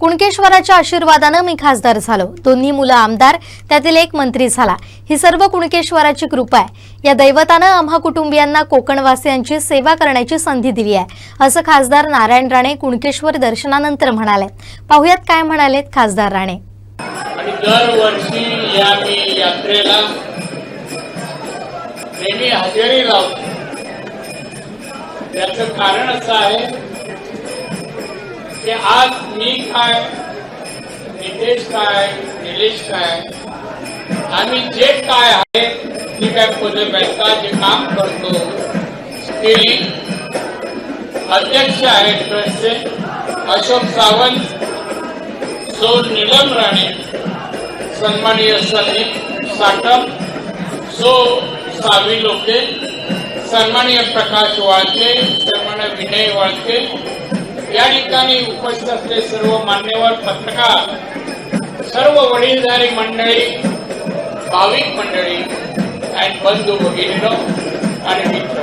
कुणकेश्वराच्या आशीर्वादानं मी खासदार झालो. दोन्ही मुलं आमदार त्यातील एक मंत्री झाला. ही सर्व कुणकेश्वराची कृपा आहे. या दैवतानं आम्हा कुटुंबियांना कोकणवासियांची सेवा करण्याची संधी दिली आहे. असं खासदार नारायण राणे कुणकेश्वर दर्शनानंतर म्हणाले. पाहुयात काय म्हणालेत खासदार राणे. दरवर्षी या मी यात्रेला नेहमी हजेरी लावतो. त्याचं कारण असं आहे की आज मी काय नितेश काय निलेश काय आम्ही जे काय आहे ते काय पदं बँका जे काम करतो ते अध्यक्ष आहेत ट्रस्टचे अशोक सावंत सौ नीलम राणे सन्माननीय संदीप साटम सो सावी लोके सन्माननीय प्रकाश वाळके सन्माननीय विनय वाळके या ठिकाणी उपस्थित असले सर्व मान्यवर पत्रकार सर्व वडीलधारी मंडळी भाविक मंडळी आणि बंधू भगिनी आणि मित्र.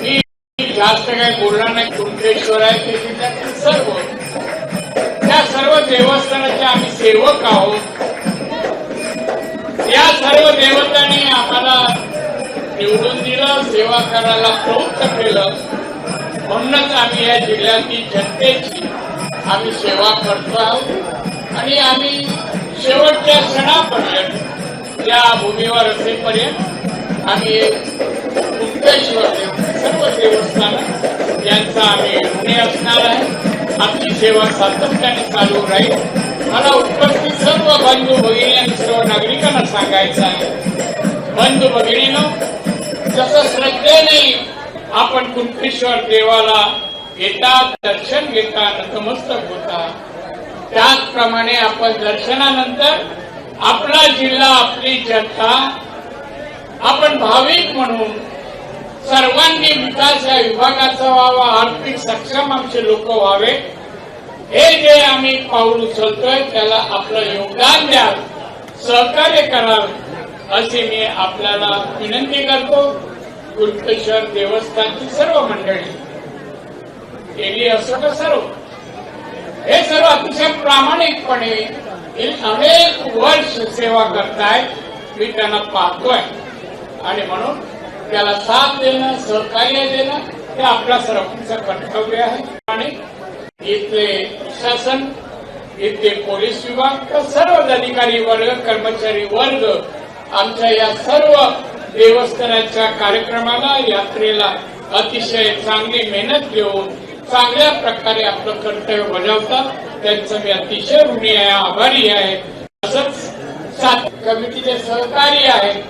मी जास्त काही बोलणार नाही कुंडेश्वर आहे. ते सर्व त्या सर्व देवस्थानाचे आम्ही सेवक आहोत. या सर्व देवतांनी आम्हाला निवडून दिलं सेवा करायला प्रवृत्त केलं. म्हणूनच आम्ही या जिल्ह्यातील जनतेची आम्ही सेवा करतो आहोत. आणि आम्ही शेवटच्या क्षणापर्यंत या भूमीवर असेपर्यंत आम्ही कुंटेश्वर सर्व देवस्थान यांचा आम्ही ऋणी असणार आहे. आमची सेवा सातत्याने चालू राहील. मला उपस्थित सर्व बंधू भगिनी आणि सर्व नागरिकांना सांगायचं आहे. बंधू भगिनीनं जसं श्रद्धेने आपण कुंटेश्वर देवाला येतात दर्शन घेता नतमस्तक होता त्याचप्रमाणे आपण दर्शनानंतर आपला जिल्हा आपली जनता आपण भाविक म्हणून सर्वांनी विकास या विभागाचा व्हावा आर्थिक सक्षम आमचे लोक व्हावे. हे जे आम्ही पाऊल उचलतोय त्याला आपलं योगदान द्याल सहकार्य कराल अशी मी आपल्याला विनंती करतो. कुलकेश्वर देवस्थानची सर्व मंडळी. केली असं तर सर्व. हे सर्व अतिशय प्रामाणिकपणे अनेक वर्ष सेवा करतायत मी त्यांना पाहतोय. आणि म्हणून त्याला साथ देणं सहकार्य देणं हे आपल्या सर्वांचं कर्तव्य आहे. आणि इथले प्रशासन इथले पोलीस विभाग तर सर्वच अधिकारी वर्ग कर्मचारी वर्ग आमच्या या सर्व देवस्थानाच्या कार्यक्रमाला यात्रेला अतिशय चांगली मेहनत घेऊन चांगल्या प्रकारे आपलं कर्तव्य बजावतात. त्यांचं मी अतिशय ऋणी आहे आभारी आहे. तसंच सात कमिटीचे सहकारी आहेत.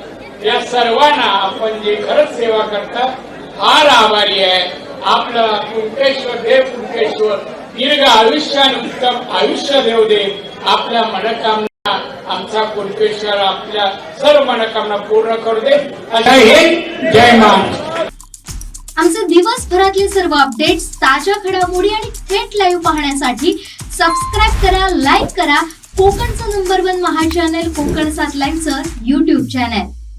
या सर्वांना आपण जे खरंच सेवा करतात फार आभारी आहे. आपलं कुंकेश्वर देव कुंकेश्वर दीर्घ आयुष्य उत्तम आयुष्य देव दे. आपल्या मनोकामना आमचा कुंकेश्वर आपल्या सर्व मनोकामना पूर्ण करू दे. जय हिंद जय महाराष्ट्र आमचे दिवसभरातले सर्व अपडेट्स ताज्या घडामोडी आणि थेट लाईव्ह पाहण्यासाठी सबस्क्राईब करा लाईक करा. कोकणचं नंबर वन महा चॅनल कोकण सात लाईव्हचं युट्यूब चॅनल